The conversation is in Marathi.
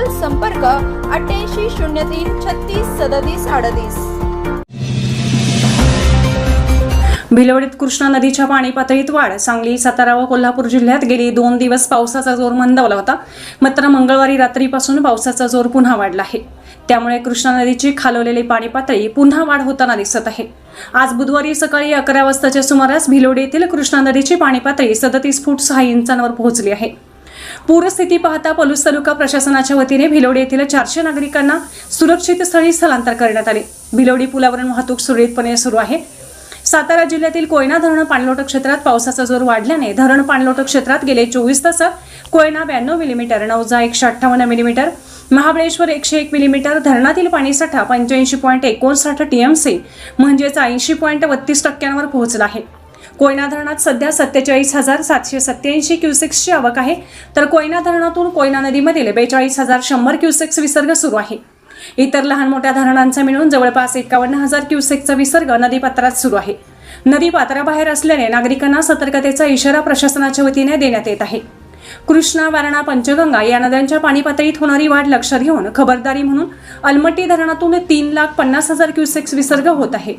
हॉस्पिटल संपर्क अठ्ठ्याऐंशी शून्य तीन छत्तीस सदतीस अडतीस. भिलवडीत कृष्णा नदीच्या पाणी पातळीत वाढ. सांगली सातारा व कोल्हापूर जिल्ह्यात गेली दोन दिवस पावसाचा जोर मंदावला होता. मात्र मंगळवारी रात्रीपासून पावसाचा जोर पुन्हा वाढला आहे. त्यामुळे कृष्णा नदीची खालवलेली पाणी पातळी पुन्हा वाढ होताना दिसत आहे. आज बुधवारी सकाळी अकरा वाजताच्या सुमारास भिलोडी येथील कृष्णा नदीची पाणी पातळी सदतीस फूट सहा इंचांवर पोहोचली आहे. पूरस्थिती पाहता पलूस तालुका प्रशासनाच्या वतीने भिलोडी येथील चारशे नागरिकांना सुरक्षित स्थळी स्थलांतर करण्यात आले. भिलोडी पुलावरून वाहतूक सुरळीतपणे सुरू आहे. सातारा जिल्ह्यातील कोयना धरण पाणलोट क्षेत्रात पावसाचा जोर वाढल्याने धरण पाणलोट क्षेत्रात गेले चोवीस तासात कोयना ब्याण्णव मिलीमीटर नवजा एकशे अठ्ठावन्न मिलीमीटर महाबळेश्वर एकशे एक मिलीमीटर धरणातील पाणीसाठा पंच्याऐंशी पॉईंट एकोणसाठ टीएमसी म्हणजेच ऐंशी पॉईंट बत्तीस टक्क्यांवर पोहोचला आहे. कोयना धरणात सध्या सत्तेचाळीस हजार सातशे सत्याऐंशी क्युसेक्सची आवक आहे. तर कोयना धरणातून कोयना नदीमधील बेचाळीस हजार शंभर क्युसेक्स विसर्ग सुरू आहे. इतर लहान मोठ्या धरणांचा मिळून जवळपास एकावन्न हजार क्युसेकचा विसर्ग नदीपात्रात सुरू आहे. नदीपात्राबाहेर असल्याने नागरिकांना सतर्कतेचा इशारा प्रशासनाच्या वतीने देण्यात येत आहे. कृष्णा वारणा पंचगंगा या नद्यांच्या पाणी पातळीत होणारी वाढ लक्षात घेऊन खबरदारी म्हणून अलमट्टी धरणातून तीन लाख पन्नास हजार क्युसेक्स विसर्ग होत आहे.